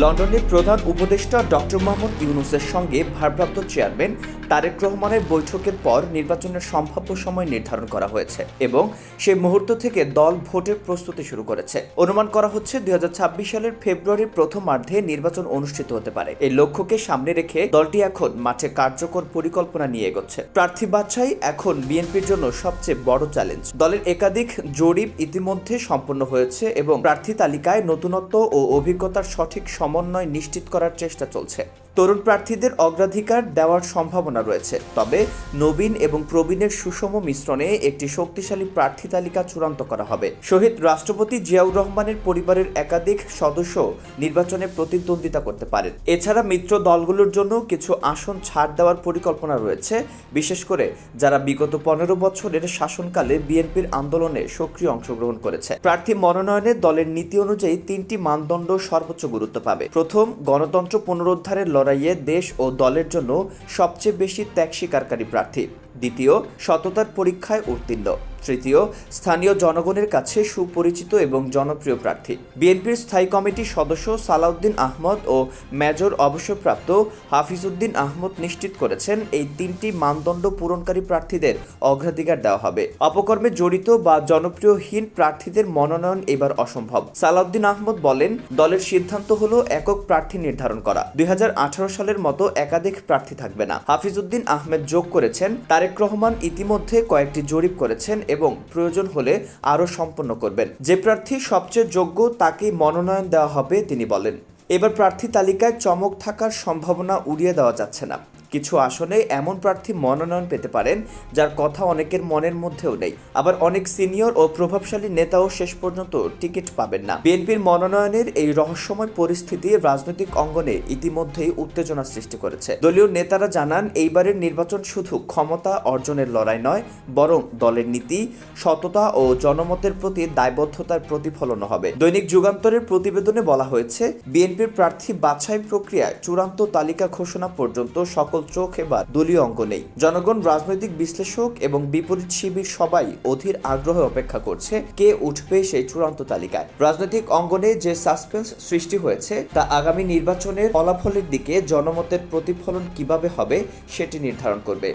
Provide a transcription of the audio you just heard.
লন্ডনের প্রধান উপদেষ্টা ডক্টর মোহাম্মদ ইউনুসের সঙ্গে ভারপ্রাপ্ত চেয়ারম্যান তারেক রহমানের বৈঠকের পর নির্বাচনের সম্ভাব্য সময় নির্ধারণ করা হয়েছে এবং সেই মুহূর্ত থেকে দল ভোটের প্রস্তুতি শুরু করেছে। অনুমান করা হচ্ছে দুই হাজার ছাব্বিশ সালের ফেব্রুয়ারির প্রথমার্ধে নির্বাচন অনুষ্ঠিত হতে পারে। এই লক্ষ্যকে সামনে রেখে দলটি এখন মাঠে কার্যকর পরিকল্পনা নিয়ে এগোচ্ছে। প্রার্থী বাছাই এখন বিএনপির জন্য সবচেয়ে বড় চ্যালেঞ্জ। দলের একাধিক জরিপ ইতিমধ্যে সম্পন্ন হয়েছে এবং প্রার্থী তালিকায় নতুনত্ব ও অভিজ্ঞতার সঠিক সমন্বয় নিশ্চিত করার চেষ্টা চলছে। তরুণ প্রার্থীদের অগ্রাধিকার দেওয়ার সম্ভাবনা রয়েছে। তবে নবীন এবং প্রবীণের সুষম মিশ্রণে একটি শক্তিশালী প্রার্থী তালিকা চূড়ান্ত করা হবে। শহীদ রাষ্ট্রপতি জিয়াউর রহমানের পরিবারের একাধিক সদস্য নির্বাচনে প্রতিদ্বন্দ্বিতা করতে পারেন। এছাড়া মিত্র দলগুলোর জন্য কিছু আসন ছাড় দেওয়ার পরিকল্পনা রয়েছে। বিশেষ করে যারা বিগত পনেরো বছরের শাসনকালে বিএনপির আন্দোলনে সক্রিয় অংশগ্রহণ করেছে। প্রার্থী মনোনয়নে দলের নীতি অনুযায়ী তিনটি মানদণ্ড সর্বোচ্চ গুরুত্ব পাবে। প্রথম, গণতন্ত্র পুনরুদ্ধারের লড়াইয়ে দেশ ও দলের জন্য সবচেয়ে বেশি ত্যাগ স্বীকারকারী প্রার্থী। দ্বিতীয় সততার পরীক্ষায় উত্তীর্ণ। তৃতীয়, স্থানীয় জনগণের কাছে সুপরিচিত এবং জনপ্রিয় প্রার্থী। বিএনপির স্থায়ী কমিটির সদস্য সালাউদ্দিন আহমদ ও মেজর অবসরপ্রাপ্ত হাফিজউদ্দিন আহমদ নিশ্চিত করেছেন এই তিনটি মানদণ্ড পূরণকারী প্রার্থীদের অগ্রাধিকার দেওয়া হবে। অপকর্মে জড়িত বা জনপ্রিয়হীন প্রার্থীদের মনোনয়ন এবার অসম্ভব। সালাউদ্দিন আহমদ বলেন, দলের সিদ্ধান্ত হলো একক প্রার্থী নির্ধারণ করা। দুই হাজার আঠারো সালের মতো একাধিক প্রার্থী থাকবে না। হাফিজউদ্দিন আহমেদ যোগ করেছেন, তারেক রহমান ইতিমধ্যে কয়েকটি জরিপ করেছেন এবং প্রয়োজন হলে আরও সম্পন্ন করবেন। যে প্রার্থী সবচেয়ে যোগ্য তাকে মনোনয়ন দেওয়া হবে, তিনি বলেন। এবার প্রার্থী তালিকায় চমক থাকার সম্ভাবনা উড়িয়ে দেওয়া যাচ্ছে না। কিছু আসনে এমন প্রার্থী মনোনয়ন পেতে পারেন, যার কথা অনেকের মনের মধ্যেও নেই। আবার অনেক সিনিয়র ও প্রভাবশালী নেতাও শেষ পর্যন্ত টিকিট পাবেন না। বিএনপির মনোনয়নের এই রহস্যময় পরিস্থিতি রাজনৈতিক অঙ্গনে ইতিমধ্যেই উত্তেজনা সৃষ্টি করেছে। দলীয় নেতারা জানান, এইবারের নির্বাচন শুধু ক্ষমতা অর্জনের লড়াই নয়, বরং দলের নীতি, সততা ও জনমতের প্রতি দায়বদ্ধতার প্রতিফলন হবে। দৈনিক যুগান্তরের প্রতিবেদনে বলা হয়েছে, বিএনপির প্রার্থী বাছাই প্রক্রিয়ায় চূড়ান্ত তালিকা ঘোষণা পর্যন্ত সকল চোখ এবার দলীয় অঙ্গ নেই। জনগণ রাজনৈতিক বিশ্লেষক এবং বিপরীত শিবির সবাই অধীর আগ্রহে অপেক্ষা করছে কে উঠবে সেই চূড়ান্ত তালিকায়। রাজনৈতিক অঙ্গনে যে সাসপেন্স সৃষ্টি হয়েছে, তা আগামী নির্বাচনের ফলাফলের দিকে জনমতের প্রতিফলন কীভাবে হবে সেটি নির্ধারণ করবে।